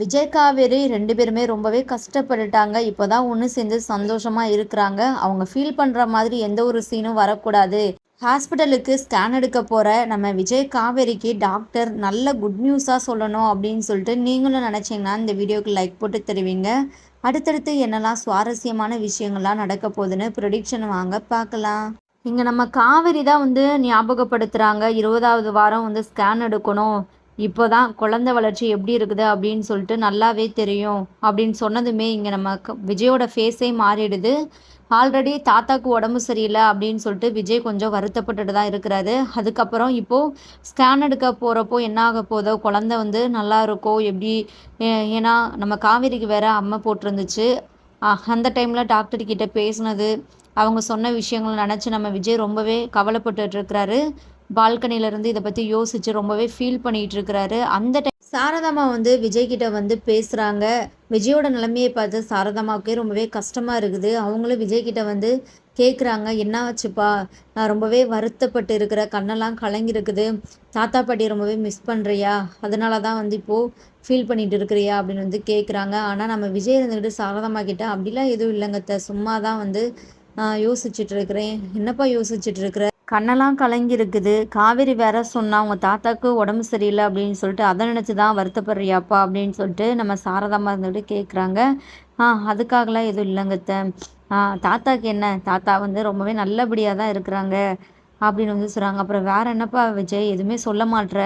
விஜய் காவேரி ரெண்டு பேருமே ரொம்பவே கஷ்டப்பட்டுட்டாங்க. இப்போ தான் ஒன்று சேர்ந்து சந்தோஷமாக இருக்கிறாங்க. அவங்க ஃபீல் பண்ணுற மாதிரி எந்த ஒரு சீனும் வரக்கூடாது. ஹாஸ்பிட்டலுக்கு ஸ்கேன் எடுக்க போகிற நம்ம விஜய் காவேரிக்கு டாக்டர் நல்ல குட் நியூஸாக சொல்லணும் அப்படின்னு சொல்லிட்டு நீங்களும் நினச்சிங்கன்னா இந்த வீடியோக்கு லைக் போட்டு தருவீங்க. அடுத்தடுத்து என்னெல்லாம் சுவாரஸ்யமான விஷயங்கள்லாம் நடக்க போகுதுன்னு ப்ரொடிக்ஷன் வாங்க பார்க்கலாம். இங்கே நம்ம காவேரி தான் வந்து ஞாபகப்படுத்துகிறாங்க இருபதாவது வாரம் வந்து ஸ்கேன் எடுக்கணும். இப்போ தான் குழந்தை வளர்ச்சி எப்படி இருக்குது அப்படின்னு சொல்லிட்டு நல்லாவே தெரியும் அப்படின்னு சொன்னதுமே இங்கே நம்ம விஜயோட ஃபேஸே மாறிடுது. ஆல்ரெடி தாத்தாக்கு உடம்பு சரியில்லை அப்படின்னு சொல்லிட்டு விஜய் கொஞ்சம் வருத்தப்பட்டுட்டு தான் இருக்கிறாரு. அதுக்கப்புறம் இப்போது ஸ்கேன் எடுக்க போகிறப்போ என்ன ஆக போதோ குழந்த வந்து நல்லா இருக்கோ? எப்படி? ஏன்னா நம்ம காவேரிக்கு வேற அம்மை போட்டிருந்துச்சு. அந்த டைமில் டாக்டர்கிட்ட பேசினது. அவங்க சொன்ன விஷயங்கள் நினச்சி நம்ம விஜய் ரொம்பவே கவலைப்பட்டு இருக்கிறாரு. பால்கனியிலேருந்து இதை பற்றி யோசித்து ரொம்பவே ஃபீல் பண்ணிகிட்டு இருக்கிறாரு அந்த டைம் சாரதாமா வந்து விஜய்கிட்ட வந்து பேசுகிறாங்க விஜயோட நிலைமையை பார்த்து சாரதாமாவுக்கே ரொம்பவே கஷ்டமாக இருக்குது. அவங்களும் விஜய்கிட்ட வந்து கேட்குறாங்க என்ன வச்சுப்பா நான் ரொம்பவே வருத்தப்பட்டு இருக்கிற கண்ணெல்லாம் கலங்கிருக்குது தாத்தா பாட்டி ரொம்பவே மிஸ் பண்ணுறியா அதனால தான் வந்து இப்போது ஃபீல் பண்ணிட்டு இருக்கிறியா? அப்படின்னு வந்து கேட்குறாங்க ஆனால் நம்ம விஜய் இருந்துக்கிட்டு சாரதாமா கிட்ட அப்படிலாம் எதுவும் இல்லைங்க சும்மா தான் வந்து யோசிச்சுட்டு இருக்கிறேன் என்னப்பா யோசிச்சுட்டு இருக்கிற கண்ணெல்லாம் கலங்கி இருக்குது காவேரி வேற சொன்னா உங்கள் தாத்தாக்கு உடம்பு சரியில்லை அப்படின்னு சொல்லிட்டு அதை நினச்சி தான் வருத்தப்படுறியாப்பா அப்படின்னு சொல்லிட்டு நம்ம சாரதாமா இருந்துட்டு கேட்குறாங்க ஆ அதுக்காகலாம் எதுவும் இல்லைங்க ஆ தாத்தாக்கு என்ன? தாத்தா வந்து ரொம்பவே நல்லபடியாக தான் இருக்கிறாங்க அப்படின்னு வந்து சொல்கிறாங்க அப்புறம் வேற என்னப்பா விஜய்? எதுவுமே சொல்ல மாட்ற.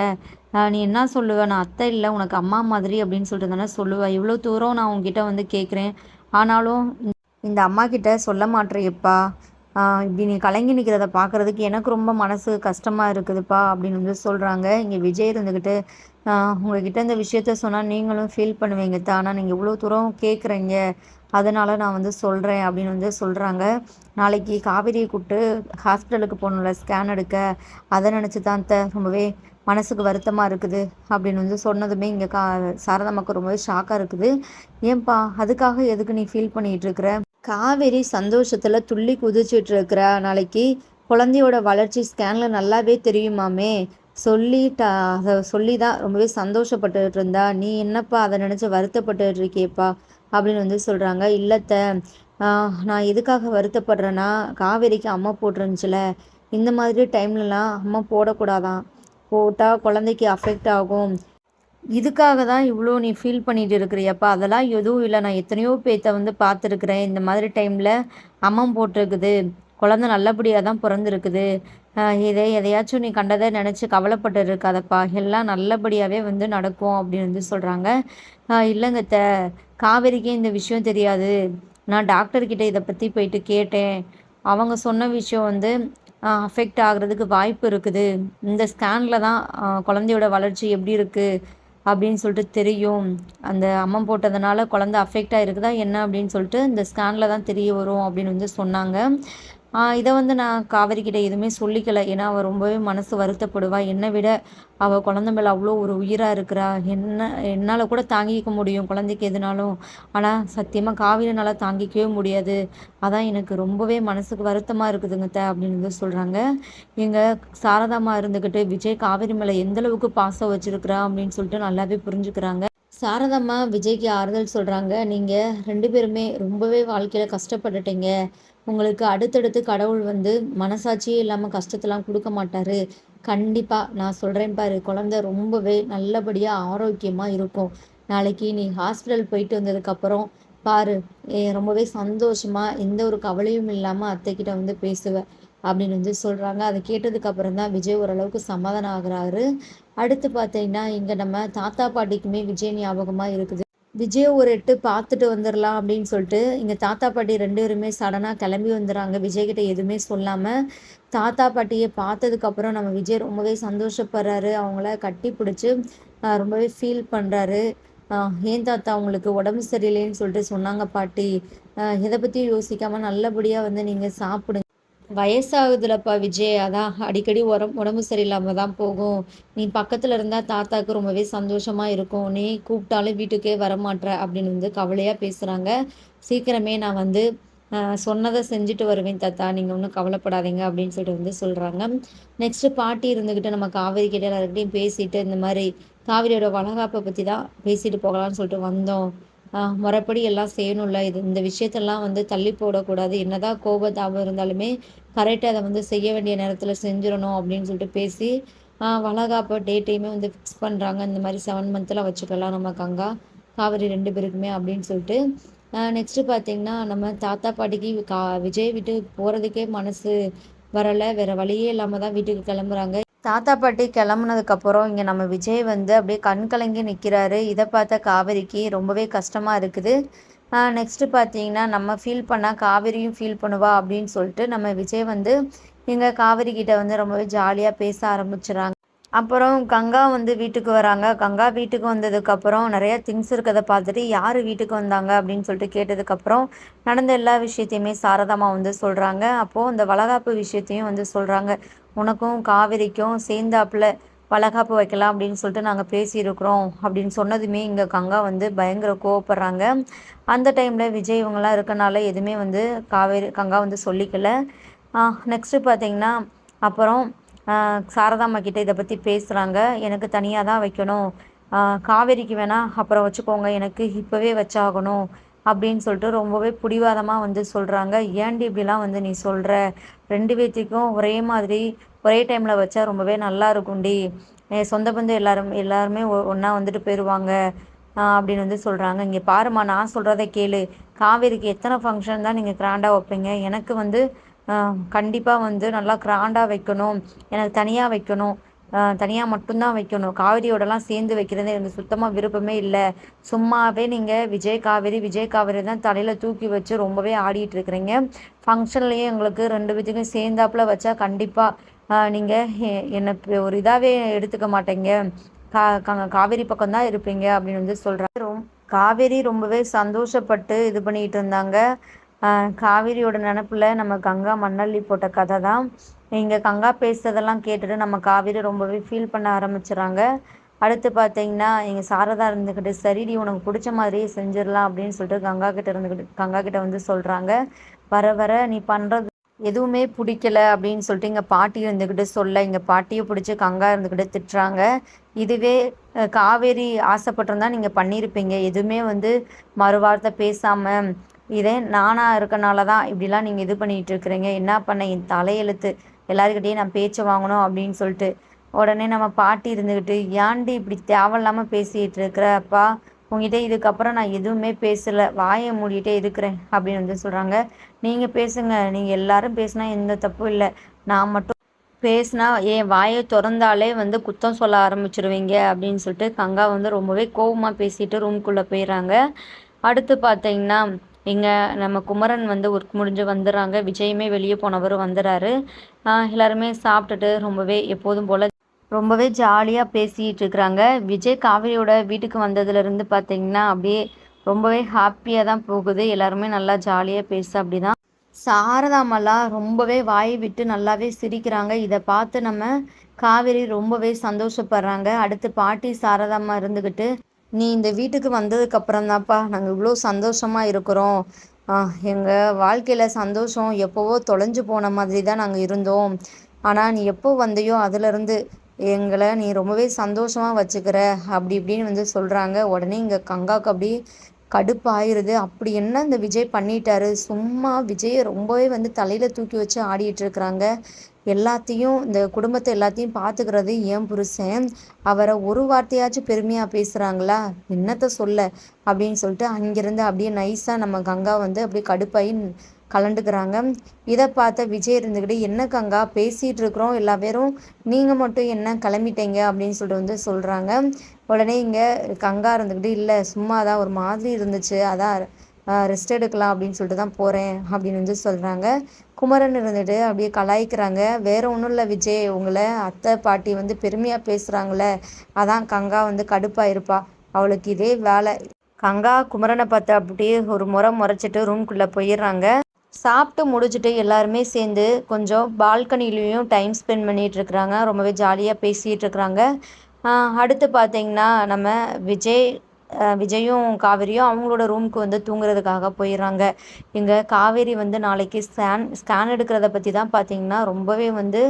நீ என்ன சொல்லுவ? நான் அத்தை இல்லை உனக்கு அம்மா மாதிரி அப்படின்னு சொல்லிட்டு தானே சொல்லுவேன் இவ்வளோ தூரம் நான் உங்ககிட்ட வந்து கேட்குறேன் ஆனாலும் இந்த அம்மா கிட்ட சொல்ல மாட்டேறியப்பா. இப்படி நீ கலங்கி நிற்கிறத பார்க்குறதுக்கு எனக்கு ரொம்ப மனசு கஷ்டமாக இருக்குதுப்பா அப்படின்னு வந்து சொல்கிறாங்க இங்கே விஜய் இருந்துக்கிட்டு உங்ககிட்ட இந்த விஷயத்த சொன்னால் நீங்களும் ஃபீல் பண்ணுவீங்க தான்? ஆனால் நீங்கள் இவ்வளோ தூரம் கேட்குறீங்க அதனால் நான் வந்து சொல்கிறேன் அப்படின்னு வந்து சொல்கிறாங்க நாளைக்கு காவேரியை கூப்பிட்டு ஹாஸ்பிட்டலுக்கு போகணும்ல ஸ்கேன் எடுக்க. அதை நினச்சி தான் த ரொம்பவே மனசுக்கு வருத்தமாக இருக்குது அப்படின்னு வந்து சொன்னதுமே இங்கே கா சாரதாமாக்கு ரொம்பவே ஷாக்காக இருக்குது. ஏன்பா அதுக்காக எதுக்கு நீ ஃபீல் பண்ணிகிட்டு காவேரி சந்தோஷத்தில் துள்ளி குதிச்சுட்டு இருக்கிறா நாளைக்கு குழந்தையோட வளர்ச்சி ஸ்கேனில் நல்லாவே தெரியுமாமே. சொல்லிட்டா அதை சொல்லி தான் ரொம்பவே சந்தோஷப்பட்டுட்டு இருந்தா நீ என்னப்பா அதை நினச்சி வருத்தப்பட்டுட்டு இருக்கியப்பா அப்படின்னு வந்து சொல்கிறாங்க இல்லத்த நான் எதுக்காக வருத்தப்படுறேன்னா காவேரிக்கு அம்மா போட்டுருந்துச்சுல. இந்த மாதிரி டைம்லலாம் அம்மா போடக்கூடாதான். போட்டால் குழந்தைக்கு அஃபெக்ட் ஆகும். இதுக்காக தான் இவ்வளோ நீ ஃபீல் பண்ணிட்டு இருக்கிறியப்பா. அதெல்லாம் எதுவும் இல்லை. நான் எத்தனையோ பேத்த வந்து பார்த்துருக்குறேன். இந்த மாதிரி டைமில் அம்மம் போட்டிருக்குது. குழந்த நல்லபடியாக தான் பிறந்திருக்குது. இதை எதையாச்சும் நீ கண்டதை நினச்சி கவலைப்பட்டு இருக்காதப்பா எல்லாம் நல்லபடியாகவே வந்து நடக்கும் அப்படின்னு வந்து சொல்கிறாங்க இல்லைங்க த காவேரிக்கே இந்த விஷயம் தெரியாது. நான் டாக்டர்கிட்ட இதை பற்றி போயிட்டு கேட்டேன். அவங்க சொன்ன விஷயம் வந்து அஃபெக்ட் ஆகிறதுக்கு வாய்ப்பு இருக்குது. இந்த ஸ்கேனில் தான் குழந்தையோட வளர்ச்சி எப்படி இருக்குது அப்படின்னு சொல்லிட்டு தெரியும். அந்த அம்மம் போட்டதுனால குழந்த அஃபெக்ட் ஆகிருக்குதா என்ன அப்படின்னு சொல்லிட்டு இந்த ஸ்கேனில் தான் தெரிய வரும் அப்படின்னு வந்து சொன்னாங்க. இதை வந்து நான் காவேரிக்கிட்ட எதுவுமே சொல்லிக்கல. ஏன்னா அவள் ரொம்பவே மனசு வருத்தப்படுவா. என்னை விட அவள் குழந்த மேலே அவ்வளோ ஒரு உயிராக இருக்கிறா. என்ன என்னால் கூட தாங்கிக்க முடியும் குழந்தைக்கு எதுனாலும். ஆனால் சத்தியமாக காவிரினால் தாங்கிக்கவே முடியாது. அதான் எனக்கு ரொம்பவே மனசுக்கு வருத்தமாக இருக்குதுங்க த அப்படின்னு வந்து சொல்கிறாங்க எங்கள் சாரதாமா இருந்துக்கிட்டு விஜய் காவிரி மேலே எந்தளவுக்கு பாசம் வச்சுருக்குறா? அப்படின்னு சொல்லிட்டு நல்லாவே புரிஞ்சுக்கிறாங்க. சாரதாம்மா விஜய்க்கு ஆறுதல் சொல்கிறாங்க நீங்கள் ரெண்டு பேருமே ரொம்பவே வாழ்க்கையில் கஷ்டப்பட்டுட்டீங்க. உங்களுக்கு அடுத்தடுத்து கடவுள் வந்து மனசாட்சியே இல்லாமல் கஷ்டத்தெல்லாம் கொடுக்க மாட்டார். கண்டிப்பாக நான் சொல்கிறேன் பாரு குழந்த ரொம்பவே நல்லபடியாக ஆரோக்கியமாக இருக்கும். நாளைக்கு நீ ஹாஸ்பிட்டல் போயிட்டு வந்ததுக்கப்புறம் பாரு ரொம்பவே சந்தோஷமாக எந்த ஒரு கவலையும் இல்லாமல் அத்தைக்கிட்ட வந்து பேசுவேன் அப்படின்னு வந்து சொல்கிறாங்க அதை கேட்டதுக்கு அப்புறம் தான் விஜய் ஓரளவுக்கு சமாதானம் ஆகுறாரு. அடுத்து பார்த்தீங்கன்னா இங்கே நம்ம தாத்தா பாட்டிக்குமே விஜய் ஞாபகமாக இருக்குது. விஜய் ஒரு எட்டு பார்த்துட்டு வந்துடலாம் அப்படின்னு சொல்லிட்டு இங்கே தாத்தா பாட்டி ரெண்டு பேருமே சடனாக கிளம்பி வந்துடுறாங்க. விஜய்கிட்ட எதுவுமே சொல்லாமல் தாத்தா பாட்டியை பார்த்ததுக்கப்புறம் நம்ம விஜய் ரொம்பவே சந்தோஷப்படுறாரு. அவங்கள கட்டி பிடிச்சி ரொம்பவே ஃபீல் பண்ணுறாரு ஏன் தாத்தா அவங்களுக்கு உடம்பு சரியில்லைன்னு சொல்லிட்டு சொன்னாங்க பாட்டி. இதை பற்றியும் யோசிக்காமல் நல்லபடியாக வந்து நீங்கள் சாப்பிடுங்க. வயசாகுதுலப்பா விஜய். அதான் அடிக்கடி உரம் உடம்பு சரியில்லாமல் தான் போகும். நீ பக்கத்தில் இருந்தால் தாத்தாவுக்கு ரொம்பவே சந்தோஷமாக இருக்கும். நீ கூப்பிட்டாலும் வீட்டுக்கே வரமாட்ற அப்படின்னு வந்து கவலையாக பேசுகிறாங்க சீக்கிரமே நான் வந்து சொன்னதை செஞ்சுட்டு வருவேன் தாத்தா. நீங்கள் ஒன்றும் கவலைப்படாதீங்க அப்படின்னு சொல்லிட்டு வந்து சொல்கிறாங்க நெக்ஸ்ட்டு பாட்டி இருந்துக்கிட்டு நம்ம காவேரி கிட்ட எல்லாருக்கிட்டையும் பேசிட்டு இந்த மாதிரி காவிரியோட வளகாப்பை பற்றி தான் பேசிட்டு போகலான்னு சொல்லிட்டு வந்தோம். முறைப்படி எல்லாம் செய்யணும்ல? இது இந்த விஷயத்தெல்லாம் வந்து தள்ளி போடக்கூடாது. என்னதான் கோபத்தாபம் இருந்தாலுமே கரெக்டாக அதை வந்து செய்ய வேண்டிய நேரத்தில் செஞ்சிடணும் அப்படின்னு சொல்லிட்டு பேசி வளகாப்போ டேட்டையுமே வந்து ஃபிக்ஸ் பண்ணுறாங்க இந்த மாதிரி செவன் மந்தில் வச்சுக்கலாம் நம்ம கங்கா காவிரி ரெண்டு பேருக்குமே அப்படின்னு சொல்லிட்டு. நெக்ஸ்ட்டு பார்த்திங்கன்னா நம்ம தாத்தா பாட்டிக்கு கா விஜய் விட்டு போகிறதுக்கே மனசு வரலை. வேறு வழியே இல்லாமல் தான் வீட்டுக்கு கிளம்புறாங்க. தாத்தா பாட்டி கிளம்புனதுக்கப்புறம் இங்கே நம்ம விஜய் வந்து அப்படியே கண் கலங்கி நிற்கிறாரு இதை பார்த்த காவேரிக்கு ரொம்பவே கஷ்டமாக இருக்குது. நெக்ஸ்ட்டு பார்த்தீங்கன்னா நம்ம ஃபீல் பண்ணால் காவேரியும் ஃபீல் பண்ணுவா அப்படின்னு சொல்லிட்டு நம்ம விஜய் வந்து இங்கே காவேரி கிட்ட வந்து ரொம்பவே ஜாலியாக பேச ஆரம்பிச்சுறாங்க. அப்புறம் கங்கா வந்து வீட்டுக்கு வராங்க. கங்கா வீட்டுக்கு வந்ததுக்கப்புறம் நிறைய திங்ஸ் இருக்கிறத பார்த்துட்டு யார் வீட்டுக்கு வந்தாங்க அப்படின்னு சொல்லிட்டு கேட்டதுக்கப்புறம் நடந்த எல்லா விஷயத்தையுமே சாரதாமா வந்து சொல்கிறாங்க அப்போது அந்த வளகாப்பு விஷயத்தையும் வந்து சொல்கிறாங்க உனக்கும் காவிரிக்கும் சேர்ந்தாப்புல வளகாப்பு வைக்கலாம் அப்படின்னு சொல்லிட்டு நாங்கள் பேசியிருக்கிறோம் அப்படின்னு சொன்னதுமே இங்கே கங்கா வந்து பயங்கர கோவப்படுறாங்க. அந்த டைமில் விஜய் இவங்கெல்லாம் இருக்கனால எதுவுமே வந்து காவேரி கங்கா வந்து சொல்லிக்கல. நெக்ஸ்ட்டு பார்த்தீங்கன்னா அப்புறம் சாரதாம்மா கிட்டே இதை பற்றி பேசுகிறாங்க எனக்கு தனியாக தான் வைக்கணும் காவேரிக்கு வேணால் அப்புறம் வச்சுக்கோங்க. எனக்கு இப்போவே வச்சாகணும். அப்படின்னு சொல்லிட்டு ரொம்பவே பிடிவாதமாக வந்து சொல்கிறாங்க ஏன்டி இப்படிலாம் வந்து நீ சொல்கிற ரெண்டு பேர்த்திக்கும் ஒரே மாதிரி ஒரே டைமில் வச்சா ரொம்பவே நல்லா இருக்கும்டி. சொந்த பந்தம் எல்லாரும் எல்லாருமே ஒன்றா வந்துட்டு போயிடுவாங்க அப்படின்னு வந்து சொல்கிறாங்க இங்கே பாருமா நான் சொல்கிறத கேளு. காவேரிக்கு எத்தனை ஃபங்க்ஷன் தான் நீங்கள் கிராண்டாக வைப்பீங்க? எனக்கு வந்து கண்டிப்பாக வந்து நல்லா கிராண்டாக வைக்கணும். எனக்கு தனியாக வைக்கணும். தனியாக மட்டும்தான் வைக்கணும். காவிரியோடலாம் சேர்ந்து வைக்கிறது எனக்கு சுத்தமாக விருப்பமே இல்லை. சும்மாவே நீங்கள் விஜய் காவேரி விஜய் காவேரி தான் தலையில் தூக்கி வச்சு ரொம்பவே ஆடிட்டு இருக்கிறீங்க. ஃபங்க்ஷன்லேயும் எங்களுக்கு ரெண்டு பேத்துக்கும் சேர்ந்தாப்புல வச்சா கண்டிப்பாக நீங்கள் என்னை ஒரு இதாகவே எடுத்துக்க மாட்டேங்க. கா காவேரி பக்கம் தான் இருப்பீங்க அப்படின்னு வந்து சொல்கிறாங்க ரொம் காவேரி ரொம்பவே சந்தோஷப்பட்டு இது பண்ணிகிட்டு இருந்தாங்க. காவேரியோட நினப்பில் நம்ம கங்கா மண்ணள்ளி போட்ட கதை தான். இங்கே கங்கா பேசுறதெல்லாம் கேட்டுட்டு நம்ம காவேரி ரொம்பவே ஃபீல் பண்ண ஆரம்பிச்சிடறாங்க அடுத்து பார்த்தீங்கன்னா எங்கள் சாரதா இருந்துக்கிட்டு சரிடி உனக்கு பிடிச்ச மாதிரியே செஞ்சிடலாம் அப்படின்னு சொல்லிட்டு கங்கா கிட்ட இருந்துக்கிட்டு கங்கா கிட்ட வந்து சொல்கிறாங்க வர வர நீ பண்ணுறது எதுவுமே பிடிக்கல அப்படின்னு சொல்லிட்டு இங்கே பாட்டி இருந்துக்கிட்டு சொல்ல இங்கே பாட்டியை பிடிச்சி கங்கா இருந்துக்கிட்டு திட்டுறாங்க. இதுவே காவேரி ஆசைப்பட்டிருந்தா நீங்கள் பண்ணியிருப்பீங்க எதுவுமே வந்து மறுவார்த்தை பேசாமல் இதே நானாக இருக்கனால தான் இப்படிலாம் நீங்கள் இது பண்ணிகிட்டு இருக்கிறீங்க. என்ன பண்ண என் தலையெழுத்து எல்லாருக்கிட்டையும் நான் பேச்சு வாங்கணும் அப்படின்னு சொல்லிட்டு உடனே நம்ம பாட்டி இருந்துக்கிட்டு ஏன்டி இப்படி தேவையில்லாமல் பேசிகிட்டு இருக்கிறப்பா உங்ககிட்ட இதுக்கப்புறம் நான் எதுவுமே பேசலை வாயை மூடிட்டே இருக்கிறேன் அப்படின்னு வந்து சொல்கிறாங்க நீங்கள் பேசுங்க நீங்கள் எல்லாரும் பேசினா எந்த தப்பும் இல்லை. நான் மட்டும் பேசினா என் வாயை திறந்தாலே வந்து குத்தம் சொல்ல ஆரம்பிச்சிருவீங்க அப்படின்னு சொல்லிட்டு கங்கா வந்து ரொம்பவே கோபமாக பேசிட்டு ரூம்குள்ளே போயிடுறாங்க அடுத்து பார்த்தீங்கன்னா இங்கே நம்ம குமரன் வந்து ஒர்க் முடிஞ்சு வந்துடுறாங்க விஜயுமே வெளியே போனவரும் வந்துடுறாரு எல்லாருமே சாப்பிட்டுட்டு ரொம்பவே எப்போதும் போல் ரொம்பவே ஜாலியாக பேசிகிட்டு இருக்கிறாங்க விஜய் காவிரியோட வீட்டுக்கு வந்ததுலேருந்து பார்த்தீங்கன்னா அப்படியே ரொம்பவே ஹாப்பியாக தான் போகுது. எல்லாருமே நல்லா ஜாலியாக பேச அப்படி தான் சாரதாமெல்லாம் ரொம்பவே வாய் விட்டு நல்லாவே சிரிக்கிறாங்க. இதை பார்த்து நம்ம காவேரி ரொம்பவே சந்தோஷப்படுறாங்க. அடுத்து பாட்டி சாரதாம்மா இருந்துக்கிட்டு நீ இந்த வீட்டுக்கு வந்ததுக்கப்புறம் தான்ப்பா நாங்கள் இவ்வளோ சந்தோஷமாக இருக்கிறோம் எங்கள் வாழ்க்கையில் சந்தோஷம் எப்போவோ தொலைஞ்சு போன மாதிரி தான் நாங்கள் இருந்தோம். ஆனால் நீ எப்போ வந்தையோ அதுலேருந்து எங்களை நீ ரொம்பவே சந்தோஷமாக வச்சுக்கிற. அப்படி இப்படின்னு வந்து சொல்கிறாங்க உடனே இங்கே கங்காவுக்கு அப்படி கடுப்பாயிருது. அப்படி என்ன இந்த விஜய் பண்ணிட்டாரு? சும்மா விஜயை ரொம்பவே வந்து தலையில் தூக்கி வச்சு ஆடிட்டு இருக்கிறாங்க. எல்லாத்தையும் இந்த குடும்பத்தை எல்லாத்தையும் பார்த்துக்கிறது ஏன் புருஷன். அவரை ஒரு வார்த்தையாச்சும் பெருமையாக பேசுகிறாங்களா என்னத்தை சொல்ல? அப்படின்னு சொல்லிட்டு அங்கேருந்து அப்படியே நைஸாக நம்ம கங்கா வந்து அப்படியே கடுப்பாகி கலண்டுக்கிறாங்க இதை பார்த்த விஜய் இருந்துக்கிட்டு என்ன கங்கா? பேசிகிட்டு இருக்கிறோம் எல்லா பேரும். நீங்கள் மட்டும் என்ன கிளம்பிட்டீங்க? அப்படின்னு சொல்லிட்டு வந்து சொல்கிறாங்க உடனே இங்கே கங்கா இருந்துக்கிட்டு இல்லை சும்மா தான் ஒரு மாதிரி இருந்துச்சு. அதான் ரெஸ்ட் எடுக்கலாம் அப்படின்னு சொல்லிட்டு தான் போகிறேன் அப்படின்னு வந்து சொல்கிறாங்க குமரன் இருந்துட்டு அப்படியே கலாய்க்கிறாங்க. வேற ஒன்றும் இல்லை விஜய் உங்களை அத்தை பாட்டி வந்து பெருமையாக பேசுகிறாங்களே அதான் கங்கா வந்து கடுப்பாக இருப்பா. அவளுக்கு இதே வேலை. கங்கா குமரனை பார்த்து அப்படியே ஒரு முறை முறைச்சிட்டு ரூம்குள்ளே போயிடுறாங்க. சாப்பிட்டு முடிச்சுட்டு எல்லாருமே சேர்ந்து கொஞ்சம் பால்கனிலையும் டைம் ஸ்பெண்ட் பண்ணிகிட்டு இருக்கிறாங்க. ரொம்பவே ஜாலியாக பேசிகிட்டு இருக்கிறாங்க. அடுத்து பார்த்தீங்கன்னா நம்ம விஜய் விஜயும் காவேரியும் அவங்களோட ரூமுக்கு வந்து தூங்குறதுக்காக போயிடுறாங்க. இங்கே காவேரி வந்து நாளைக்கு ஸ்கேன் ஸ்கேன் எடுக்கிறத பற்றி தான் பார்த்தீங்கன்னா ரொம்பவே வந்து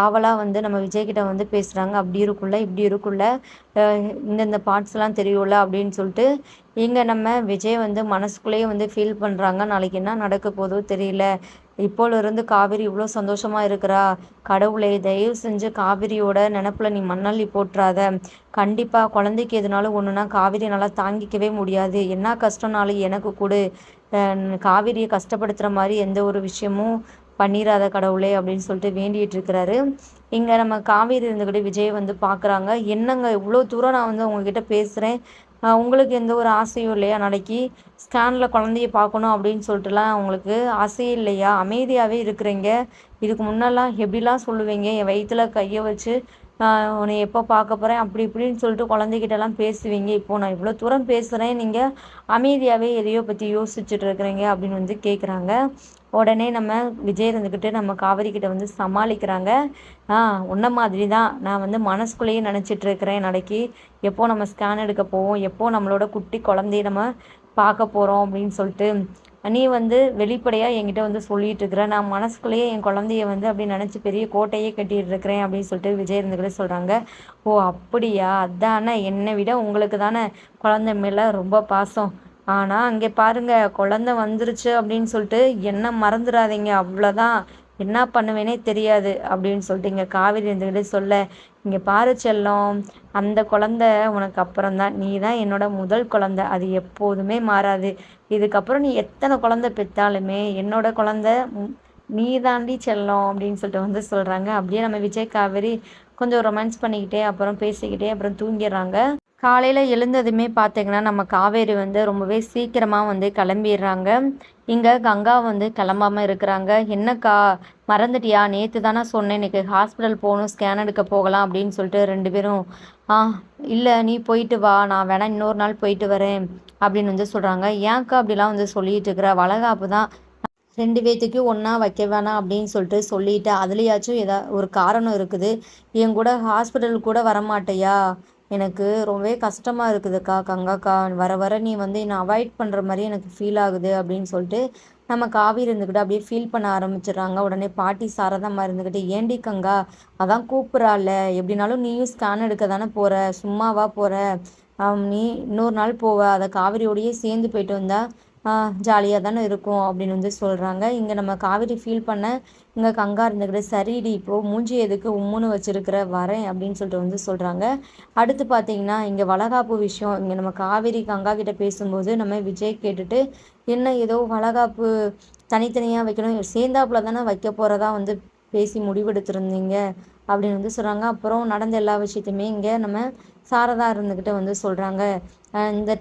ஆவலாக வந்து நம்ம விஜய்கிட்ட வந்து பேசுகிறாங்க அப்படி இருக்குள்ள இப்படி இருக்குள்ள இந்தந்த பார்ட்ஸ்லாம் தெரியும்ல அப்படின்னு சொல்லிட்டு இங்கே நம்ம விஜய் வந்து மனசுக்குள்ளேயே வந்து ஃபீல் பண்ணுறாங்க நாளைக்கு என்ன நடக்க போதோ தெரியல. இப்போலேருந்து காவிரி இவ்வளோ சந்தோஷமாக இருக்கிறா? கடவுளே தயவு செஞ்சு காவிரியோட நினப்பில் நீ மண்ணள்ளி போட்டுறாத கண்டிப்பாக குழந்தைக்கு எதுனாலும் ஒன்றுனா காவிரி நல்லா தாங்கிக்கவே முடியாது. என்ன கஷ்டம்னாலும் எனக்கு கொடு. காவிரியை கஷ்டப்படுத்துகிற மாதிரி எந்த ஒரு விஷயமும் பண்ணிடாத கடவுளே அப்படின்னு சொல்லிட்டு வேண்டிகிட்டு இருக்கிறாரு. இங்கே நம்ம காவேரி இருந்துக்கிட்டு விஜய் வந்து பார்க்குறாங்க என்னங்க இவ்வளோ தூரம் நான் வந்து உங்ககிட்ட பேசுகிறேன் உங்களுக்கு எந்த ஒரு ஆசையும் இல்லையா நாளைக்கு? ஸ்கேனில் குழந்தைய பார்க்கணும் அப்படின்னு சொல்லிட்டுலாம் உங்களுக்கு ஆசையே இல்லையா? அமைதியாகவே இருக்கிறீங்க. இதுக்கு முன்னெல்லாம் எப்படிலாம் சொல்லுவீங்க? என் வயிற்றில் கையை வச்சு உன்னை எப்போ பார்க்க போகிறேன் அப்படி இப்படின்னு சொல்லிட்டு குழந்தைகிட்டலாம் பேசுவீங்க. இப்போது நான் இவ்வளோ தூரம் பேசுகிறேன் நீங்கள் அமைதியாகவே எதையோ பற்றி யோசிச்சுட்டு இருக்கிறீங்க அப்படின்னு வந்து கேட்குறாங்க உடனே நம்ம விஜய் இருந்துக்கிட்டு நம்ம காவிரி கிட்ட வந்து சமாளிக்கிறாங்க. ஆ உன்ன மாதிரி தான் நான் வந்து மனசுக்குள்ளேயே நினச்சிட்டு இருக்கிறேன் நாளைக்கு. எப்போ நம்ம ஸ்கேன் எடுக்க போவோம்? எப்போ நம்மளோட குட்டி குழந்தைய நம்ம பார்க்க போகிறோம் அப்படின்னு சொல்லிட்டு நீ வந்து வெளிப்படையாக என்கிட்ட வந்து சொல்லிட்டு இருக்கிற நான் மனசுக்குள்ளேயே என் குழந்தைய வந்து அப்படி நினச்சி பெரிய கோட்டையே கட்டிட்டு இருக்கிறேன் அப்படின்னு சொல்லிட்டு விஜய் இருந்துக்கிட்ட சொல்கிறாங்க ஓ அப்படியா? அதானே? என்னை விட உங்களுக்கு தானே குழந்தை மேலே ரொம்ப பாசம். ஆனால் அங்கே பாருங்க குழந்த வந்துருச்சு அப்படின்னு சொல்லிட்டு என்ன மறந்துடாதீங்க அவ்வளோதான் என்ன பண்ணுவேனே தெரியாது அப்படின்னு சொல்லிட்டு இங்கே காவிரி இருந்துக்கிட்டு சொல்ல இங்கே பாரு செல்லம் அந்த குழந்த உனக்கு அப்புறம் தான் நீ தான் என்னோட முதல் குழந்த அது எப்போதுமே மாறாது. இதுக்கப்புறம் நீ எத்தனை குழந்த பெற்றாலுமே என்னோட குழந்த நீ தாண்டி செல்லம் அப்படின்னு சொல்லிட்டு வந்து சொல்கிறாங்க அப்படியே நம்ம விஜய் காவேரி கொஞ்சம் ரொமான்ஸ் பண்ணிக்கிட்டே அப்புறம் பேசிக்கிட்டே அப்புறம் தூங்கிடுறாங்க. காலையில் எழுந்ததுமே பார்த்தீங்கன்னா நம்ம காவேரி வந்து ரொம்பவே சீக்கிரமாக வந்து கிளம்பிடுறாங்க. இங்கே கங்கா வந்து கிளம்பாமல் இருக்கிறாங்க. என்னக்கா மறந்துட்டியா? நேற்று தானே சொன்னேன். இன்றைக்கி ஹாஸ்பிட்டல் போகணும் ஸ்கேன் எடுக்க போகலாம் அப்படின்னு சொல்லிட்டு ரெண்டு பேரும் ஆ இல்லை நீ போயிட்டு வா. நான் வேணா இன்னொரு நாள் போயிட்டு வரேன் அப்படின்னு வந்து சொல்கிறாங்க ஏன்க்கா அப்படிலாம் வந்து சொல்லிட்டு இருக்கிற? வளகாப்பு தான் ரெண்டு பேர்த்துக்கும் ஒன்றா வைக்க வேணாம் அப்படின்னு சொல்லிட்டு சொல்லிட்டு அதுலேயாச்சும் ஏதா ஒரு காரணம் இருக்குது. என் கூட ஹாஸ்பிட்டல் கூட வரமாட்டையா எனக்கு ரொம்பவே கஷ்டமாக இருக்குதுக்கா கங்காக்கா. வர வர நீ வந்து என்னை அவாய்ட் பண்ணுற மாதிரி எனக்கு ஃபீல் ஆகுது அப்படின்னு சொல்லிட்டு நம்ம காவிரி இருந்துக்கிட்டு அப்படியே ஃபீல் பண்ண ஆரம்பிச்சிடுறாங்க. உடனே பாட்டி சாரதாம்மா இருந்துக்கிட்டு ஏண்டி கங்கா அதான் கூப்பிட்றாள் எப்படினாலும் நீயும் ஸ்கேன் எடுக்க தானே போகிற சும்மாவா போகிற நீ இன்னொரு நாள் போவ. அதை காவிரியோடையே சேர்ந்து போயிட்டு வந்தால் ஜாலியாக தானே இருக்கும் அப்படின்னு வந்து சொல்கிறாங்க இங்கே நம்ம காவேரி ஃபீல் பண்ண இங்கே கங்கா இருந்துக்கிட்டு சரிடி இப்போது மூஞ்சி எதுக்கு உம்முன்னு வச்சுருக்கிற வரேன் அப்படின்னு சொல்லிட்டு வந்து சொல்கிறாங்க அடுத்து பார்த்தீங்கன்னா இங்கே வளகாப்பு விஷயம். இங்கே நம்ம காவேரி கங்கா கிட்ட பேசும்போது நம்ம விஜய் கேட்டுட்டு என்ன ஏதோ வளகாப்பு தனித்தனியாக வைக்கணும் சேர்ந்தாப்புல தானே வைக்க போகிறதா வந்து பேசி முடிவெடுத்திருந்தீங்க அப்படின்னு வந்து சொல்கிறாங்க அப்புறம் நடந்த எல்லா விஷயத்தையுமே இங்கே நம்ம சாரதா இருந்துக்கிட்டு வந்து சொல்கிறாங்க இந்த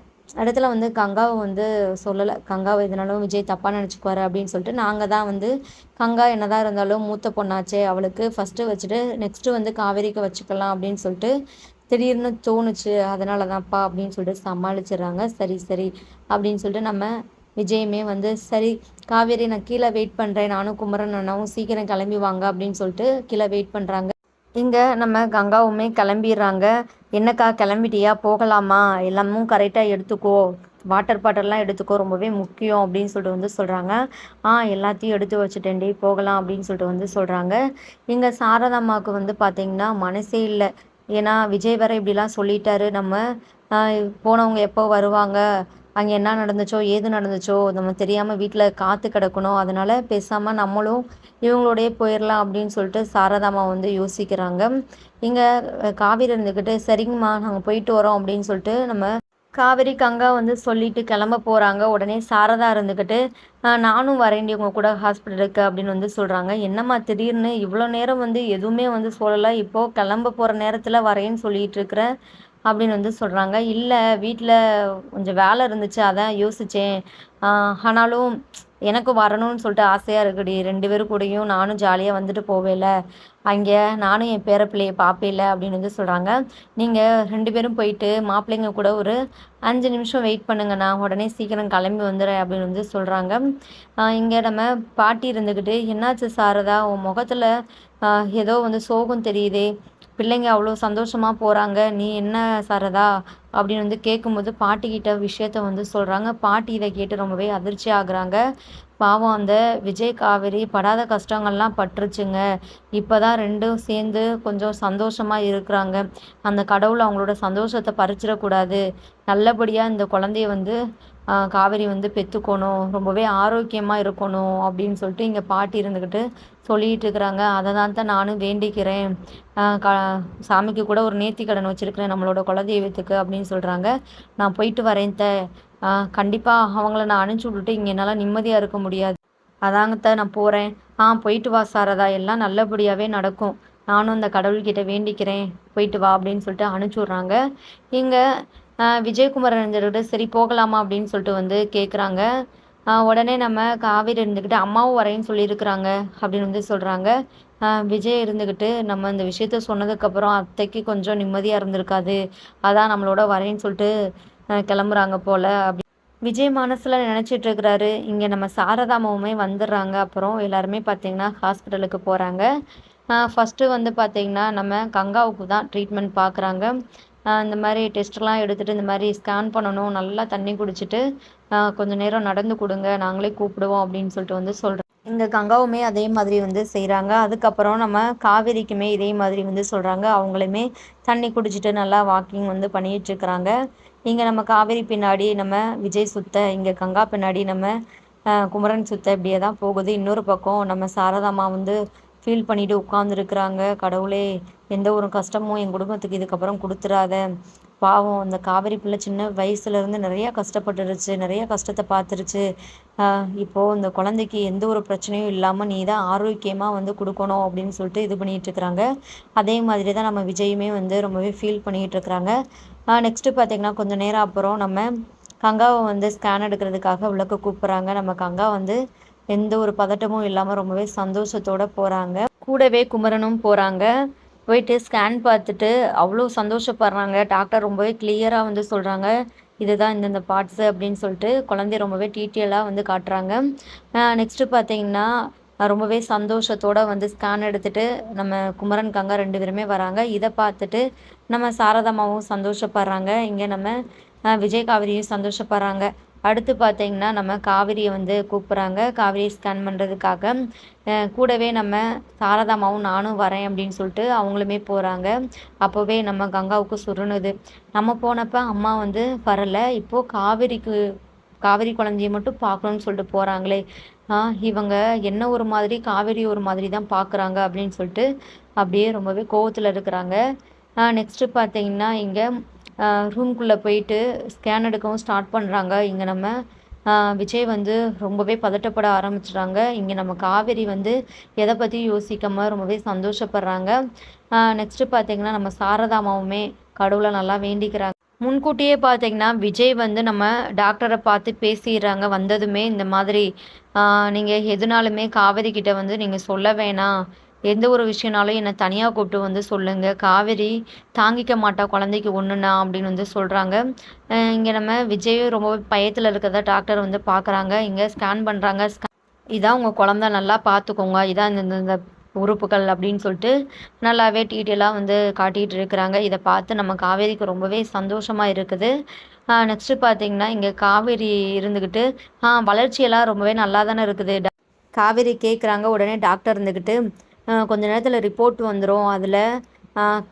இடத்துல வந்து கங்காவை வந்து சொல்லலை. கங்காவை எதுனாலும் விஜய் தப்பாக நினச்சிக்குவாரு அப்படின்னு சொல்லிட்டு நாங்கள் தான் வந்து கங்கா என்னதான் இருந்தாலும் மூத்த பொண்ணாச்சே அவளுக்கு ஃபஸ்ட்டு வச்சுட்டு நெக்ஸ்ட்டு வந்து காவேரிக்கு வச்சுக்கலாம் அப்படின்னு சொல்லிட்டு திடீர்னு தோணுச்சு. அதனால தான்ப்பா அப்படின்னு சொல்லிட்டு சமாளிச்சிடுறாங்க. சரி சரி அப்படின்னு சொல்லிட்டு நம்ம விஜயமே வந்து சரி காவேரி நான் கீழே வெயிட் பண்ணுறேன் நானும் குமரன் அண்ணாவும் சீக்கிரம் கிளம்பி வாங்க அப்படின்னு சொல்லிட்டு கீழே வெயிட் பண்ணுறாங்க இங்கே நம்ம கங்காவுமே கிளம்பிடுறாங்க. என்னக்கா கிளம்பிட்டியா? போகலாமா? எல்லாமும் கரெக்டாக எடுத்துக்கோ. வாட்டர் பாட்டிலெலாம் எடுத்துக்கோ. ரொம்பவே முக்கியம் அப்படின்னு சொல்லிட்டு வந்து சொல்கிறாங்க ஆ எல்லாத்தையும் எடுத்து வச்சுட்டேன்டி. போகலாம் அப்படின்னு சொல்லிட்டு வந்து சொல்கிறாங்க இங்கே சாரதாம்மாவுக்கு வந்து பார்த்திங்கன்னா மனசே இல்லை. ஏன்னா விஜய் வர இப்படிலாம் சொல்லிட்டாரு. நம்ம போனவங்க எப்போ வருவாங்க? அங்கே என்ன நடந்துச்சோ ஏது நடந்துச்சோ நம்ம தெரியாமல் வீட்டில் காற்று கிடக்கணும். அதனால் பேசாமல் நம்மளும் இவங்களோடய போயிடலாம் அப்படின்னு சொல்லிட்டு சாரதாமா வந்து யோசிக்கிறாங்க. இங்கே காவிரி இருந்துக்கிட்டு சரிங்கம்மா நாங்கள் போயிட்டு வரோம் அப்படின்னு சொல்லிட்டு நம்ம காவேரி கங்கா வந்து சொல்லிட்டு கிளம்ப போகிறாங்க உடனே சாரதா இருந்துக்கிட்டு நானும் வரேண்டி உங்கள் கூட ஹாஸ்பிட்டலுக்கு அப்படின்னு வந்து சொல்கிறாங்க என்னம்மா திடீர்னு இவ்வளோ நேரம் வந்து எதுவுமே வந்து சொல்லலை. இப்போது கிளம்ப போகிற நேரத்தில் வரேன்னு சொல்லிட்டு இருக்கிறேன். அப்படின்னு வந்து சொல்கிறாங்க இல்லை வீட்டில் கொஞ்சம் வேலை இருந்துச்சு அதான் யோசித்தேன் ஆனாலும் எனக்கு வரணும்னு சொல்லிட்டு ஆசையாக இருக்குடி. ரெண்டு பேரும் கூடயும் நானும் ஜாலியாக வந்துட்டு போவேல. அங்கே நானும் என் பேர பிள்ளையை பார்ப்பேல அப்படின்னு வந்து சொல்கிறாங்க நீங்கள் ரெண்டு பேரும் போயிட்டு மாப்பிள்ளைங்க கூட ஒரு அஞ்சு நிமிஷம் வெயிட் பண்ணுங்க. நான் உடனே சீக்கிரம் கிளம்பி வந்துடுறேன் அப்படின்னு வந்து சொல்கிறாங்க இங்கே நம்ம பாட்டி இருந்துக்கிட்டு என்னாச்சு சாரதா? உன் முகத்தில் ஏதோ வந்து சோகம் தெரியுதே. பிள்ளைங்க அவ்வளோ சந்தோஷமாக போகிறாங்க நீ என்ன சாரதா? அப்படின்னு வந்து கேட்கும்போது பாட்டிக்கிட்ட விஷயத்த வந்து சொல்கிறாங்க பாட்டி இதை கேட்டு ரொம்பவே அதிர்ச்சி ஆகுறாங்க. பாவம் அந்த விஜய் காவேரி படாத கஷ்டங்கள்லாம் பட்டுருச்சுங்க. இப்போ தான் ரெண்டும் சேர்ந்து கொஞ்சம் சந்தோஷமாக இருக்கிறாங்க. அந்த கடவுள் அவங்களோட சந்தோஷத்தை பறிச்சிடக்கூடாது. நல்லபடியாக இந்த குழந்தைய வந்து காவேரி வந்து பெற்றுக்கணும் ரொம்பவே ஆரோக்கியமாக இருக்கணும் அப்படின்னு சொல்லிட்டு இங்கே பாட்டி இருந்துக்கிட்டு சொல்லிகிட்டு இருக்கிறாங்க. அதை தான் தான் நானும் வேண்டிக்கிறேன். க சாமிக்கு கூட ஒரு நேர்த்தி கடன் வச்சுருக்கிறேன் நம்மளோட குலதெய்வத்துக்கு அப்படின்னு சொல்கிறாங்க நான் போயிட்டு வரேன் த. கண்டிப்பாக அவங்கள நான் அனுப்பிச்சி விட்டுட்டு இங்கே என்னால் நிம்மதியாக இருக்க முடியாது. அதாங்கத்த நான் போகிறேன் ஆ போயிட்டு வா சாரதா. எல்லாம் நல்லபடியாகவே நடக்கும். நானும் அந்த கடவுள்கிட்ட வேண்டிக்கிறேன். போயிட்டு வா அப்படின்னு சொல்லிட்டு அனுப்பிச்சி விட்றாங்க. இங்கே விஜயகுமார் இருந்துக்கிட்டு சரி போகலாமா அப்படின்னு சொல்லிட்டு வந்து கேட்குறாங்க உடனே நம்ம காவேரி இருந்துக்கிட்டு அம்மாவும் வரேன்னு சொல்லியிருக்கிறாங்க அப்படின்னு வந்து சொல்கிறாங்க விஜய் இருந்துக்கிட்டு நம்ம இந்த விஷயத்த சொன்னதுக்கப்புறம் அத்தைக்கு கொஞ்சம் நிம்மதியாக இருந்திருக்காது. அதான் நம்மளோட வரேன்னு சொல்லிட்டு கிளம்புறாங்க போல் அப்படி. விஜய் மனசில் நினச்சிட்டு இருக்கிறாரு. இங்கே நம்ம சாரதாமாவுமே வந்துடுறாங்க. அப்புறம் எல்லாருமே பார்த்திங்கன்னா ஹாஸ்பிட்டலுக்கு போகிறாங்க ஃபஸ்ட்டு வந்து பார்த்திங்கன்னா நம்ம கங்காவுக்கு தான் ட்ரீட்மெண்ட் பார்க்குறாங்க இந்த மாதிரி டெஸ்ட்லாம் எடுத்துகிட்டு இந்த மாதிரி ஸ்கேன் பண்ணணும். நல்லா தண்ணி குடிச்சிட்டு கொஞ்சம் நேரம் நடந்து கொடுங்க. நாங்களே கூப்பிடுவோம் அப்படின்னு சொல்லிட்டு வந்து சொல்கிறேன் இங்கே கங்காவுமே அதே மாதிரி வந்து செய்கிறாங்க அதுக்கப்புறம் நம்ம காவேரிக்குமே இதே மாதிரி வந்து சொல்கிறாங்க அவங்களுமே தண்ணி குடிச்சிட்டு நல்லா வாக்கிங் வந்து பண்ணிகிட்ருக்குறாங்க இங்கே நம்ம காவேரி பின்னாடி நம்ம விஜய் சுத்த இங்கே கங்கா பின்னாடி நம்ம குமரன் சுத்த இப்படியே தான் போகுது. இன்னொரு பக்கம் நம்ம சாரதாமா வந்து ஃபீல் பண்ணிட்டு உட்காந்துருக்குறாங்க கடவுளே எந்த ஒரு கஷ்டமும் என் குடும்பத்துக்கு இதுக்கப்புறம் கொடுத்துறாத. பாவம் அந்த காவேரி பிள்ளை சின்ன வயசுலேருந்து நிறையா கஷ்டப்பட்டுருச்சு நிறைய கஷ்டத்தை பார்த்துருச்சு. இப்போது இந்த குழந்தைக்கு எந்த ஒரு பிரச்சனையும் இல்லாமல் நீ தான் ஆரோக்கியமாக வந்து கொடுக்கணும் அப்படின்னு சொல்லிட்டு இது பண்ணிகிட்ருக்குறாங்க அதே மாதிரி தான் நம்ம விஜயுமே வந்து ரொம்பவே ஃபீல் பண்ணிகிட்ருக்குறாங்க நெக்ஸ்ட்டு பார்த்திங்கன்னா கொஞ்சம் நேரம் அப்புறம் நம்ம கங்காவை வந்து ஸ்கேன் எடுக்கிறதுக்காக உள்ளக்க கூப்பிட்றாங்க. நம்ம கங்கா வந்து எந்த ஒரு பதட்டமும் இல்லாமல் ரொம்பவே சந்தோஷத்தோடு போகிறாங்க கூடவே குமரனும் போகிறாங்க போயிட்டு ஸ்கேன் பார்த்துட்டு அவ்வளோ சந்தோஷப்படுறாங்க. டாக்டர் ரொம்பவே கிளியராக வந்து சொல்கிறாங்க இதுதான் இந்தந்த பார்ட்ஸு அப்படின்னு சொல்லிட்டு குழந்தைய ரொம்பவே டீட்டெயிலாக வந்து காட்டுறாங்க. நெக்ஸ்ட்டு பார்த்தீங்கன்னா ரொம்பவே சந்தோஷத்தோடு வந்து ஸ்கேன் எடுத்துகிட்டு நம்ம குமரன் கங்கா ரெண்டு பேருமே வராங்க. இதை பார்த்துட்டு நம்ம சாரதாமாவும் சந்தோஷப்படுறாங்க. இங்கே நம்ம விஜய் காவிரியும் சந்தோஷப்படுறாங்க. அடுத்து பார்த்தீங்கன்னா நம்ம காவிரியை வந்து கூப்பிட்றாங்க. காவிரியை ஸ்கேன் பண்ணுறதுக்காக கூடவே நம்ம சாரதாமாவும் நானும் வரேன் அப்படின்னு சொல்லிட்டு அவங்களுமே போகிறாங்க அப்போவே நம்ம கங்காவுக்கு சுருணுது. நம்ம போனப்போ அம்மா வந்து வரலை. இப்போது காவிரிக்கு காவிரி குழந்தைய மட்டும் பார்க்கணுன்னு சொல்லிட்டு போகிறாங்களே இவங்க என்ன ஒரு மாதிரி காவேரி ஒரு மாதிரி தான் பார்க்குறாங்க அப்படின்னு சொல்லிட்டு அப்படியே ரொம்பவே கோவத்தில் இருக்கிறாங்க. நெக்ஸ்ட்டு பார்த்தீங்கன்னா இங்கே ரூம்குள்ளே போயிட்டு ஸ்கேன் எடுக்கவும் ஸ்டார்ட் பண்ணுறாங்க இங்கே நம்ம விஜய் வந்து ரொம்பவே பதட்டப்பட ஆரம்பிச்சிட்டாங்க. இங்கே நம்ம காவேரி வந்து எதை பற்றியும் யோசிக்காமல் ரொம்பவே சந்தோஷப்படுறாங்க. நெக்ஸ்ட்டு பார்த்தீங்கன்னா நம்ம சாரதாமாவுமே கடவுளை நல்லா வேண்டிக்கிறாங்க. முன்கூட்டியே பார்த்தீங்கன்னா விஜய் வந்து நம்ம டாக்டரை பார்த்து பேசிடுறாங்க. வந்ததுமே இந்த மாதிரி நீங்கள் எதுனாலுமே காவேரி கிட்ட வந்து நீங்கள் சொல்ல வேணாம். எந்த ஒரு விஷயம்னாலும் என்னை தனியாக கூப்பிட்டு வந்து சொல்லுங்கள் காவேரி தாங்கிக்க மாட்டா குழந்தைக்கு ஒன்றுனா அப்படின்னு வந்து சொல்கிறாங்க இங்கே நம்ம விஜயும் ரொம்ப பயத்தில் இருக்கிறத டாக்டர் வந்து பார்க்குறாங்க இங்கே ஸ்கேன் பண்ணுறாங்க இதான் உங்கள் குழந்த நல்லா பார்த்துக்கோங்க இதான் இந்த இந்த உறுப்புகள் அப்படின்னு சொல்லிட்டு நல்லாவே டீட்டெயிலாக வந்து காட்டிகிட்டு இருக்கிறாங்க. இதை பார்த்து நம்ம காவேரிக்கு ரொம்பவே சந்தோஷமாக இருக்குது. நெக்ஸ்ட்டு பார்த்தீங்கன்னா இங்கே காவேரி இருந்துக்கிட்டு வளர்ச்சியெல்லாம் ரொம்பவே நல்லா தானே இருக்குது. காவேரி கேட்குறாங்க உடனே டாக்டர் இருந்துக்கிட்டு கொஞ்ச நேரத்தில் ரிப்போர்ட் வந்துடும் அதில்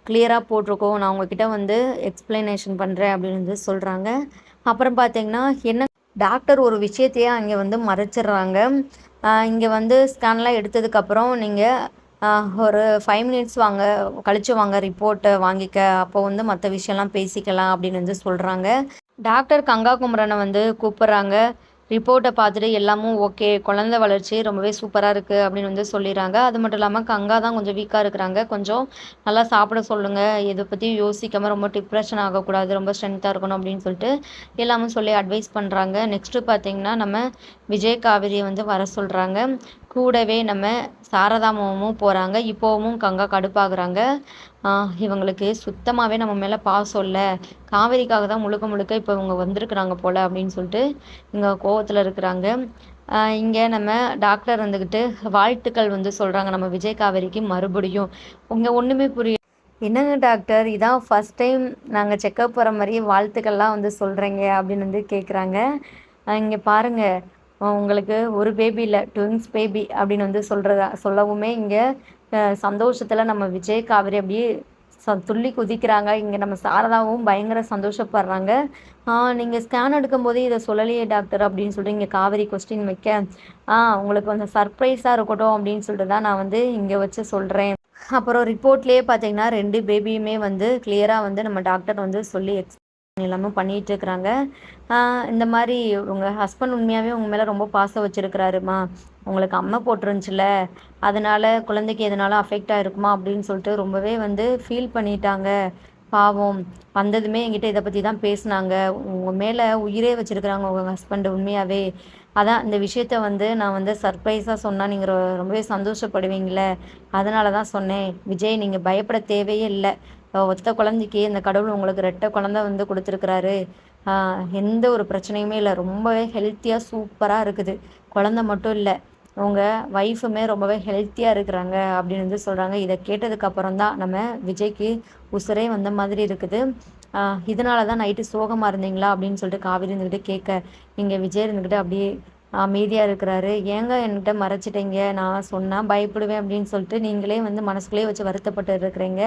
கிளியராக போட்டிருக்கோம். நான் உங்ககிட்ட வந்து எக்ஸ்பிளனேஷன் பண்ணுறேன் அப்படின்னு வந்து சொல்கிறாங்க அப்புறம் பார்த்தீங்கன்னா என்ன டாக்டர் ஒரு விஷயத்தையே அங்கே வந்து மறைச்சிடுறாங்க. இங்கே வந்து ஸ்கேன்லாம் எடுத்ததுக்கப்புறம் நீங்கள் ஒரு ஃபைவ் மினிட்ஸ் வாங்க கழிச்சு வாங்க ரிப்போர்ட்டை வாங்கிக்க. அப்போ வந்து மற்ற விஷயம்லாம் பேசிக்கலாம் அப்படின்னு வந்து சொல்கிறாங்க டாக்டர் கங்கா குமரனை வந்து கூப்பிட்றாங்க. ரிப்போர்ட்டை பார்த்துட்டு எல்லாமும் ஓகே குழந்த வளர்ச்சி ரொம்பவே சூப்பராக இருக்குது அப்படின்னு வந்து சொல்லிடுறாங்க. அது மட்டும் இல்லாமல் கங்கா தான் கொஞ்சம் வீக்காக இருக்கிறாங்க. கொஞ்சம் நல்லா சாப்பிட சொல்லுங்கள் இதை பற்றி யோசிக்காமல் ரொம்ப டிப்ரெஷன் ஆகக்கூடாது. ரொம்ப ஸ்ட்ரென்த்தாக இருக்கணும் அப்படின்னு சொல்லிட்டு எல்லாமும் சொல்லி அட்வைஸ் பண்ணுறாங்க நெக்ஸ்ட்டு பார்த்திங்கன்னா நம்ம விஜய் காவிரியை வந்து வர சொல்கிறாங்க கூடவே நம்ம சாரதாமாவும் போகிறாங்க இப்போவும் கங்கா கடுப்பாகிறாங்க. இவங்களுக்கு சுத்தமாகவே நம்ம மேலே பாசம் இல்லை. காவேரிக்காக தான் முழுக்க முழுக்க இப்போ இவங்க வந்திருக்குறாங்க போல் அப்படின்னு சொல்லிட்டு இங்கே கோவத்தில் இருக்கிறாங்க. இங்கே நம்ம டாக்டர் வந்துக்கிட்டு வாழ்த்துக்கள் வந்து சொல்கிறாங்க நம்ம விஜய் காவேரிக்கு மறுபடியும். இங்கே ஒன்றுமே புரிய என்னங்க டாக்டர்? இதான் ஃபஸ்ட் டைம் நாங்கள் செக்கப் போகிற மாதிரியே வாழ்த்துக்கள்லாம் வந்து சொல்கிறீங்க அப்படின்னு வந்து கேட்குறாங்க இங்கே பாருங்கள் உங்களுக்கு ஒரு பேபி இல்லை ட்வின்ஸ் பேபி அப்படின்னு வந்து சொல்கிறதா சொல்லவுமே இங்கே சந்தோஷத்தில் நம்ம விஜய் காவிரி அப்படியே ச துள்ளி குதிக்கிறாங்க. இங்கே நம்ம சாரதாவும் பயங்கர சந்தோஷப்படுறாங்க. நீங்கள் ஸ்கேன் எடுக்கும்போதே இதை சொல்லலையே டாக்டர் அப்படின்னு சொல்லிட்டு இங்கே காவிரி கொஸ்டின் வைக்க. ஆ உங்களுக்கு கொஞ்சம் சர்ப்ரைஸாக இருக்கட்டும் அப்படின்னு சொல்லிட்டு தான் நான் வந்து இங்கே வச்சு சொல்கிறேன் அப்புறம் ரிப்போர்ட்லேயே பார்த்தீங்கன்னா ரெண்டு பேபியுமே வந்து கிளியராக வந்து நம்ம டாக்டர் வந்து சொல்லி எக்ஸ் எல்லாமே பண்ணிகிட்டு இருக்கிறாங்க இந்த மாதிரி உங்கள் ஹஸ்பண்ட் உண்மையாகவே உங்கள் மேலே ரொம்ப பாசம் வச்சுருக்கிறாருமா? உங்களுக்கு அம்மை போட்டுருந்துச்சுல அதனால் குழந்தைக்கு எதனால அஃபெக்ட் ஆகிருக்குமா அப்படின்னு சொல்லிட்டு ரொம்பவே வந்து ஃபீல் பண்ணிட்டாங்க. பாவம். வந்ததுமே என்கிட்ட இதை பற்றி தான் பேசினாங்க. உங்கள் மேலே உயிரே வச்சுருக்குறாங்க உங்கள் ஹஸ்பண்டு உண்மையாகவே அதான் இந்த விஷயத்த வந்து நான் வந்து சர்ப்ரைஸாக சொன்னால் நீங்கள் ரொம்பவே சந்தோஷப்படுவீங்களே அதனால தான் சொன்னேன். விஜய் நீங்கள் பயப்பட தேவையே இல்லை. ஒத்த குழந்தைக்கு இந்த கடவுள் உங்களுக்கு ரெட்டை குழந்த வந்து கொடுத்துருக்குறாரு. எந்த ஒரு பிரச்சனையுமே இல்லை. ரொம்பவே ஹெல்த்தியாக சூப்பராக இருக்குது. குழந்த மட்டும் இல்லை. உங்கள் ஒய்ஃபுமே ரொம்பவே ஹெல்த்தியாக இருக்கிறாங்க அப்படின்னு வந்து சொல்கிறாங்க இதை கேட்டதுக்கப்புறம் தான் நம்ம விஜய்க்கு உசுரே வந்த மாதிரி இருக்குது. இதனால தான் நைட்டு சோகமாக இருந்தீங்களா அப்படின்னு சொல்லிட்டு காவிரி இருந்துக்கிட்டு கேட்க. நீங்கள் விஜய் இருந்துக்கிட்டு அப்படியே அமைதியாக இருக்கிறாரு. ஏங்க என்கிட்ட மறைச்சிட்டீங்க? நான் சொன்னால் பயப்படுவேன் அப்படின்னு சொல்லிட்டு நீங்களே வந்து மனசுக்குள்ளேயே வச்சு வருத்தப்பட்டு இருக்கிறீங்க.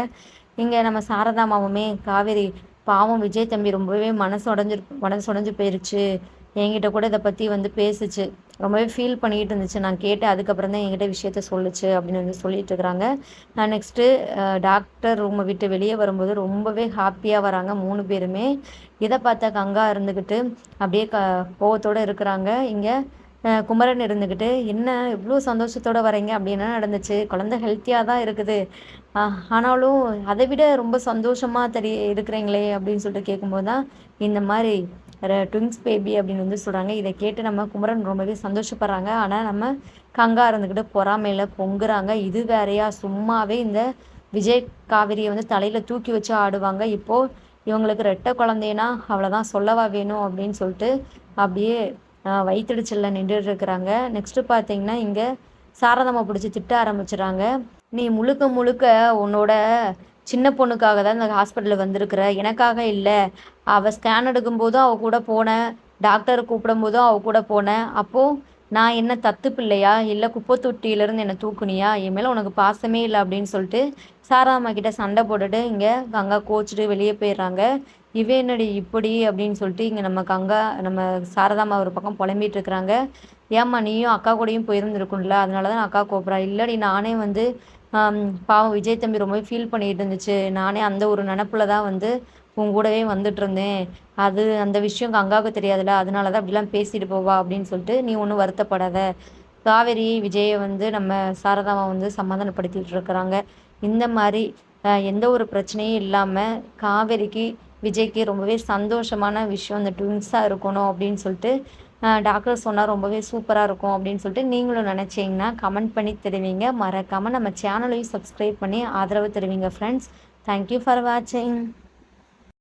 இங்கே நம்ம சாரதாமாவுமே காவேரி பாவம் விஜய் தம்பி ரொம்பவே மனசு உடஞ்சி மனசு உடஞ்சி போயிருச்சு. என்கிட்ட கூட இதை பற்றி வந்து பேசுச்சு. ரொம்பவே ஃபீல் பண்ணிகிட்டு இருந்துச்சு. நான் கேட்டேன் அதுக்கப்புறம் தான் என்கிட்ட விஷயத்த சொல்லுச்சு அப்படின்னு வந்து சொல்லிட்டு இருக்கிறாங்க. நான் நெக்ஸ்ட்டு டாக்டர் ரூமை விட்டு வெளியே வரும்போது ரொம்பவே ஹாப்பியாக வராங்க மூணு பேருமே. இதை பார்த்தா கங்கா இருந்துக்கிட்டு அப்படியே க கோவத்தோடு இருக்கிறாங்க. இங்கே குமரன் இருந்துக்கிட்டு என்ன இவ்வளோ சந்தோஷத்தோடு வரீங்க அப்படின்னா நடந்துச்சு? குழந்த ஹெல்த்தியாக தான் இருக்குது. ஆனாலும் அதை விட ரொம்ப சந்தோஷமாக தெரிய இருக்கிறீங்களே அப்படின்னு சொல்லிட்டு கேட்கும்போது தான் இந்த மாதிரி ட்விங்ஸ் பேபி அப்படின்னு வந்து சொல்கிறாங்க இதை கேட்டு நம்ம குமரன் ரொம்பவே சந்தோஷப்படுறாங்க. ஆனால் நம்ம கங்கா இருந்துக்கிட்டு பொறாமையில் பொங்குறாங்க. இது வேறையா? சும்மாவே இந்த விஜய் காவிரியை வந்து தலையில் தூக்கி வச்சு ஆடுவாங்க. இப்போது இவங்களுக்கு ரெட்டை குழந்தைனா அவ்வளோதான் சொல்லவா வேணும் அப்படின்னு சொல்லிட்டு அப்படியே வயிற்றுச்சலில் நின்றுட்டு இருக்கிறாங்க. நெக்ஸ்ட்டு பார்த்தீங்கன்னா இங்கே சாரதம்மா பிடிச்சி திட்ட ஆரம்பிச்சிடுறாங்க. நீ முழுக்க முழுக்க உன்னோட சின்ன பொண்ணுக்காக தான் இந்த ஹாஸ்பிட்டலில் வந்திருக்கிற. எனக்காக இல்லை. அவள் ஸ்கேன் எடுக்கும்போதும் அவள் கூட போனேன். டாக்டர் கூப்பிடும்போதும் அவள் கூட போனேன். அப்போது நான் என்ன தத்து பிள்ளையா? இல்லை குப்பை தொட்டியிலேருந்து என்னை தூக்குனியா? என் மேலே உனக்கு பாசமே இல்லை அப்படின்னு சொல்லிட்டு சாராம்மா கிட்ட சண்டை போட்டுட்டு இங்கே கங்கா கோச்சிட்டு வெளியே போயிடுறாங்க. இவ என்னடி இப்படி அப்படின்னு சொல்லிட்டு இங்கே நம்ம கங்கா நம்ம சாரதாம்மா ஒரு பக்கம் புலம்பிகிட்டு இருக்கிறாங்க. ஏம்மா நீயும் அக்கா கூடயும் போயிருந்துருக்கும்ல. அதனால தான் அக்கா கூப்பிட்றா இல்லடி நானே வந்து பாவம் விஜய் தம்பி ரொம்பவே ஃபீல் பண்ணிகிட்டு இருந்துச்சு. நானே அந்த ஒரு நினப்பில் தான் வந்து உன் கூடவே வந்துட்டு இருந்தேன். அது அந்த விஷயம் கங்காவுக்கு தெரியாதுல்ல அதனால தான் அப்படிலாம் பேசிட்டு போவா அப்படின்னு சொல்லிட்டு நீ ஒன்றும் வருத்தப்படாத. காவேரி விஜயை வந்து நம்ம சாரதாவை வந்து சமாதானப்படுத்திட்டு இருக்கிறாங்க. இந்த மாதிரி எந்த ஒரு பிரச்சனையும் இல்லாமல் காவேரிக்கு விஜய்க்கு ரொம்பவே சந்தோஷமான விஷயம் அந்த ட்வின்ஸாக இருக்கணும் அப்படின்னு சொல்லிட்டு டாக்டர் சொன்னால் ரொம்பவே சூப்பராக இருக்கும் அப்படின்னு சொல்லிட்டு நீங்களும் நினச்சிங்கன்னா கமெண்ட் பண்ணி தருவீங்க. மறக்காமல் நம்ம சேனலையும் சப்ஸ்கிரைப் பண்ணி ஆதரவு தருவீங்க ஃப்ரெண்ட்ஸ் தேங்க்யூ ஃபார் வாட்சிங்